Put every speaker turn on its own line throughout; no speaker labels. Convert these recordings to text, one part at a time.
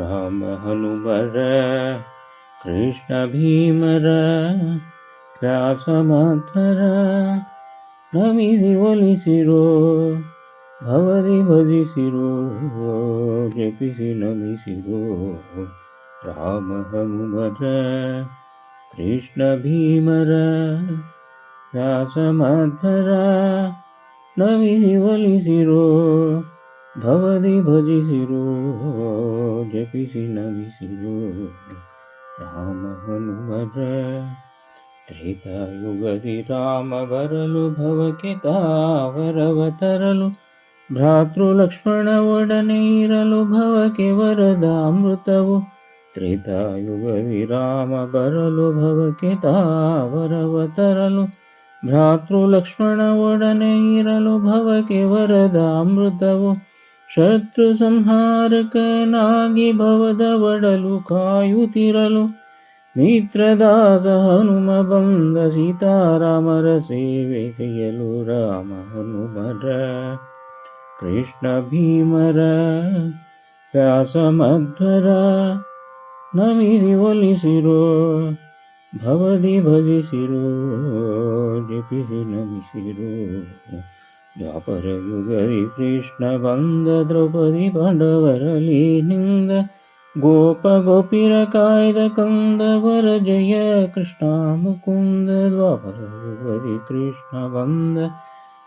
ರಾಮ ಹನುಮರ ಕೃಷ್ಣ ಭೀಮರ ವ್ಯಾಸ ಮಾಧ್ವರ ನಮಿಸಿ ಒಲಿಸಿರೋ ಭವದಿ ಭಜಿಸಿರೋ ಜಪಿಸಿ ನಮಿಸಿರೋ ರಾಮ ಹನುಮರ ಕೃಷ್ಣ ಭೀಮರ ವ್ಯಾಸ ಮಾಧ್ವರ ನಮಿಸಿ ಒಲಿಸಿರೋ ಭವದಿ ಭಜಿಸಿರೋ జపిసిన విసిరు రామహనుమర త్రేతాయుగది రామవరలు భవకితావరవతరలు భ్రాతృలక్ష్మణ ఒడనీరలు భవకి వరదామృతవు త్రేతాయుగది రామవరలు భవకితావరవతరలు భ్రాతృలక్ష్మణ ఒడనీరలు భవకి వరదామృతవు ಶತ್ರು ಸಂಹಾರಕನಾಗಿ ಭವದ ಒಡಲು ಕಾಯುತ್ತಿರಲು ಮಿತ್ರದಾಸ ಹನುಮ ಬಂದ ಸೀತಾರಾಮರ ಸೇವೆ ಕೈಯಲು ರಾಮ ಹನುಮರ, ಕೃಷ್ಣ ಭೀಮರ, ವ್ಯಾಸ ಮಧ್ವರ ನಮಿಸಿ ಒಲಿಸಿರೋ, ಭವದಿ ಭಜಿಸಿರೋ, ಜಪಿಸಿ ನಮಿಸಿರೋ. ದ್ವಾಪರ ಯುಗದಿ ಕೃಷ್ಣ ಬಂದ ದ್ರೌಪದಿ ಪಾಂಡವರಲ್ಲಿ ನಿಂದ ಗೋಪ ಗೋಪಿರ ಕಾಯ್ದ ಕಂದವರ ಜಯ ಕೃಷ್ಣ ಮುಕುಂದ ದ್ವಾಪರ ಯುಗದಿ ಕೃಷ್ಣ ಬಂದ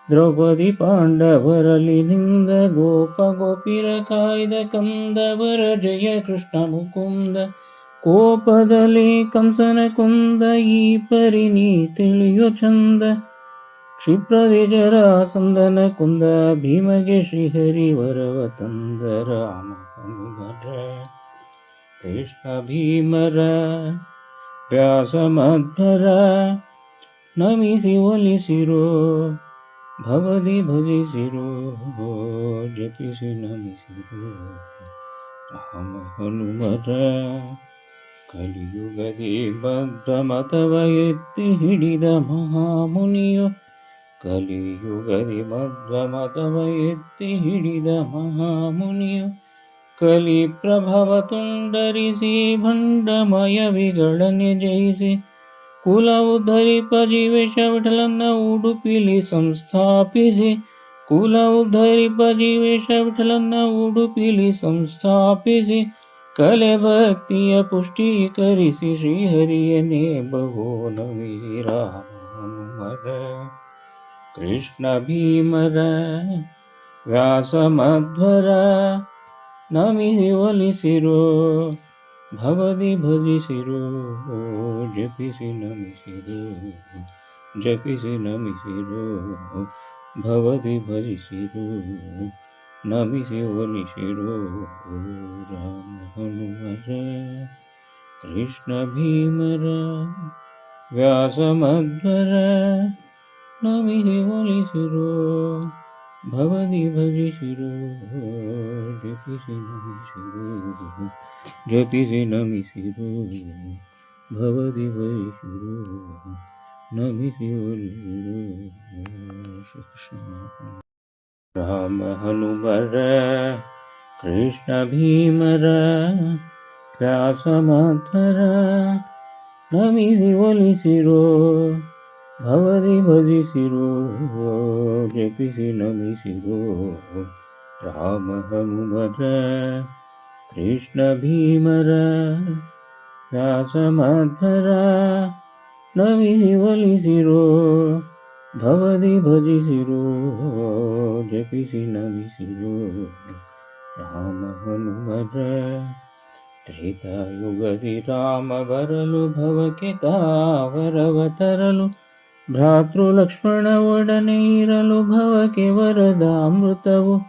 ದ್ರೌಪದಿ ಪಾಂಡವರಲ್ಲಿ ನಿಂದ ಗೋಪ ಗೋಪಿರ ಕಾಯ್ದ ಕಂದವರ ಜಯ ಕೃಷ್ಣ ಮುಕುಂದ ಕೋಪದಲ್ಲಿ ಕಂಸನ ಕುಂದ ಈ ಪರಿ ನೀ ತಿಳಿಯೋ ಚಂದ ಕ್ಷಿಪ್ರದಿ ಜರ ಸಂದನ ಕುಂದ ಭೀಮಗೆ ಶ್ರೀಹರಿ ವರವ ತಂದರ ರಾಮ ಹನುಮರ ಕೃಷ್ಣ ಭೀಮರ ವ್ಯಾಸ ಮಧ್ವರ ನಮಿಸಿ ಒಲಿಸಿರೋ, ಭವದಿ ಭಜಿಸಿರೋ ಜಪಿಸಿ ನಮಿಸಿರೋ ರಾಮ ಹನುಮರ ಕಲಿಯುಗದಿ ಭದ್ರ ಮತವ ಎತ್ತಿ ಹಿಡಿದ ಮಹಾಮುನಿಯು ಕಲಿಯುಗದಿ ಮಧ್ವ ಮತವ ಎತ್ತಿ ಹಿಡಿದ ಮಹಾಮುನಿಯು ಕಲಿ ಪ್ರಭವ ತುಂಡರಿಸಿ ಭಂಡಮಯವಿಗಳನ್ನೇ ಜಯಿಸಿ ಕುಲವು ಧರಿಪ ಜೀವೇಶ ವಿಠಲನ್ನ ಉಡುಪಿಲಿ ಸಂಸ್ಥಾಪಿಸಿ ಕುಲವು ಧರಿಪ ಜೀವೇಶ ವಿಠಲನ್ನ ಉಡುಪಿಲಿ ಸಂಸ್ಥಾಪಿಸಿ ಕಲೆ ಭಕ್ತಿಯ ಪುಷ್ಟೀಕರಿಸಿ ಶ್ರೀಹರಿಯನೇ ಬಹು ನವಿ కృష్ణభీమర వ్యాసమధ్వర నమిది ఒలిసిరో భవది భజిసిరో జపిసి నమిసిరో జపిసి నమిసిరో భవది భజిసిరో నమిసి ఒలిసిరో రామ హనుమర కృష్ణ భీమర వ్యాసమధ్వర নামিহ বলিসুরো ভবানী ভজিসুরো জপিসে নমিসুরো জপিসে নমিসুরো ভবানী ভজিসুরো নমিহি বলিসুরো राम কৃষ্ণ कृष्ण भीमर নমি শিবলি शिवलिशिरो ಹನುಮರ ಕೃಷ್ಣ ಭೀಮರ ವ್ಯಾಸ ಮಾಧ್ವರ ನಮಿಸಿ ಒಲಿಸಿರೋ ಭವದಿ ಭಜಿಸಿರೋ ಜಪಿಸಿ ನಮಿಸಿರೋ ರಾಮ ಹನುಮರ ಕೃಷ್ಣ ಭೀಮರ ವ್ಯಾಸ ಮಾಧ್ವರ ನಮಿಸಿ ಒಲಿಸಿರೋ ಭವದಿ ಭಜಿಸಿರೋ ಜಪಿಸಿ ನಮಿಸಿರೋ ರಾಮ ಹನುಮರ ತ್ರೇತಾಯುಗದಿ ರಾಮ ಬರಲು ಭವಕ್ಕೆ ತಾವರವ ತರಲು ಭ್ರಾತೃ ಲಕ್ಷ್ಮಣ ಒಡನೆ ಇರಲು ಭವಕ್ಕೆ ವರದ ಅಮೃತವು.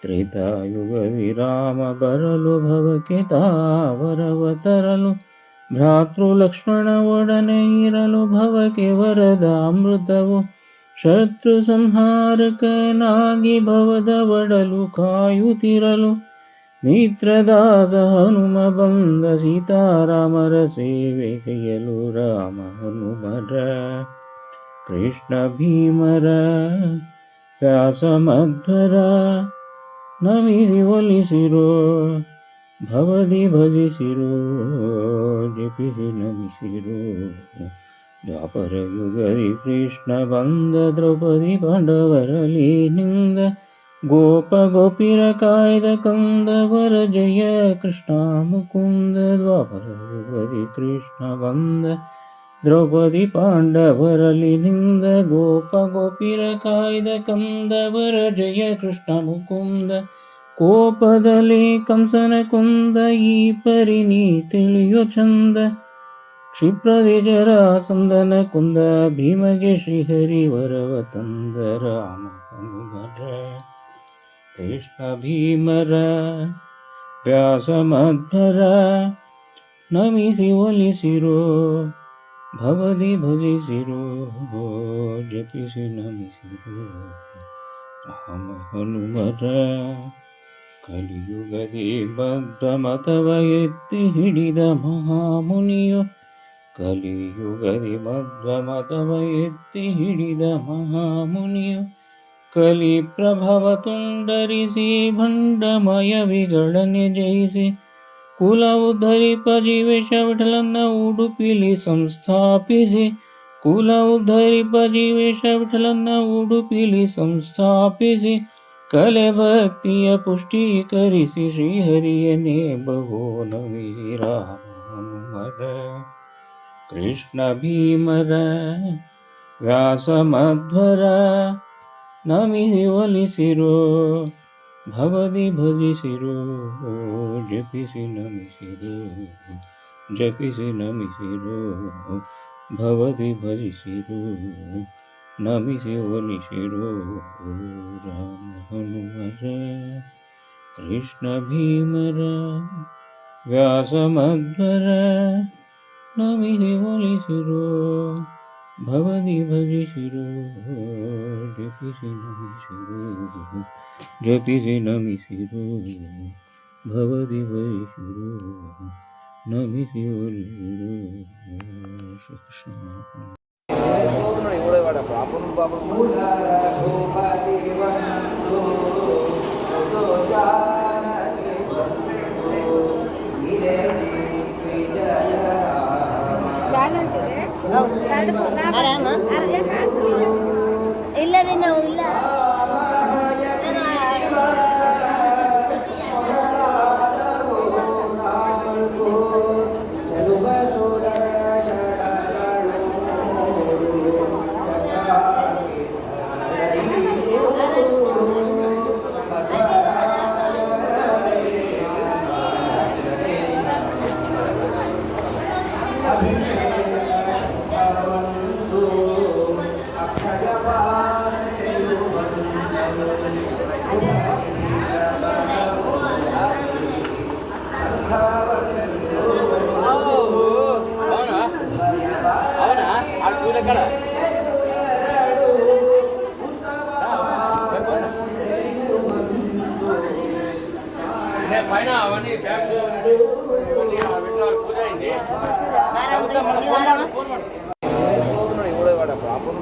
ತ್ರೇತಾಯುಗದಿ ರಾಮ ಬರಲು ಭವಕ್ಕೆ ತಾವರವ ತರಲು. ಭ್ರಾತೃಲಕ್ಷ್ಮಣ ಒಡನೆ ಇರಲು ಭವಕ್ಕೆ ವರದ ಅಮೃತವು. ಶತ್ರು ಸಂಹಾರಕನಾಗಿ ಭವದ ಒಡಲು ಕಾಯುತ್ತಿರಲು. ಮಿತ್ರದಾಸ ಹನುಮ ಬಂದ ಸೀತಾರಾಮರ ಸೇವೆ ಕೈಯಲು ರಾಮ ಹನುಮರ ಕೃಷ್ಣ ಭೀಮರ ವ್ಯಾಸ ಮಧ್ವರ ನಮಿಸಿ ಒಲಿಸಿರೋ ಭವದಿ ಭಜಿಸಿರೋ ಜಪಿಸಿ ನಮಿಸಿರೋ ದ್ವಾಪರ ಯುಗದಿ ಕೃಷ್ಣ ಬಂದ ದ್ರೌಪದಿ ಪಾಂಡವರಲ್ಲಿ ನಿಂದ ಗೋಪ ಗೋಪಿರ ಕಾಯ್ದ ಕಂದವರ ಜಯ ಕೃಷ್ಣ ಮುಕುಂದ ದ್ವಾಪರ ಯುಗದಿ ಕೃಷ್ಣ ಬಂದ ದ್ರೌಪದಿ ಪಾಂಡವರಲ್ಲಿ ನಿಂದ ಗೋಪ ಗೋಪಿರ ಕಾಯ್ದ ಕಂದವರ ಜಯ ಕೃಷ್ಣ ಮುಕುಂದ. ಕೋಪದಲ್ಲಿ ಕಂಸನ ಕುಂದ ಈ ಪರಿ ನೀ ತಿಳಿಯೋ ಚಂದ. ಕ್ಷಿಪ್ರದಿ ಜರ ಸಂದನ ಕುಂದ ಭೀಮಗೆ ಶ್ರೀಹರಿ ವರವ ತಂದ ರಾಮ ಕೃಷ್ಣ ಭೀಮರ ವ್ಯಾಸ ಮಧ್ವರ ನಮಿಸಿ ಒಲಿಸಿರೋ ಭವದಿ ಭಜಿಸಿರೋ ಜಪಿಸಿ ನಮಿಸಿರೋ ರಾಮ ಹನುಮರ ಕಲಿಯುಗದಿ ಬದ್ಧ ಮತವ ಎತ್ತಿ ಹಿಡಿದ ಮಹಾಮುನಿಯು ಕಲಿಯುಗದಿ ಬದ್ಧ ಮತವ ಎತ್ತಿ ಹಿಡಿದ ಮಹಾಮುನಿಯು ಕಲಿ ಪ್ರಭವ ತುಂಡರಿಸಿ ಭಂಡಮಯ ವಿಗಳನೆ ಜಯಿಸಿ ಕುಲ ಉದ್ಧರಿಪ ಜೀವೇಶ ವಿಠಲನ್ನ ಉಡುಪಿಲಿ ಸಂಸ್ಥಾಪಿಸಿ ಕುಲ ಉದ್ಧರಿಪ ಜೀವೇಶ ವಿಠಲನ್ನ ಉಡುಪಿಲಿ ಸಂಸ್ಥಾಪಿಸಿ ಕಲೆ ಭಕ್ತಿಯ ಪುಷ್ಟೀಕರಿಸಿ ಶ್ರೀಹರಿಯನೇ ಬಹು ನಮಿಸಿ ರಾಮ ಹನುಮರ ಕೃಷ್ಣ ಭೀಮರ ವ್ಯಾಸ ಮಧ್ವರ ನಮಿಸಿ ಒಲಿಸಿರೋ भवति भजिरो जपिसि नमिसिरो जपिसि नमिसिरो भवति नमि शिवनि शिरो राम हनुमर कृष्ण भीमरा व्यासमद्वरा नमि शिरो ভবানী ভজি শির জপি নামি শির
জপি নামি শির, ভবানী ভজি
শির, নমি শির आपण बाबा
అవునా? అవునా? ఆ పూల ఎక్కడ?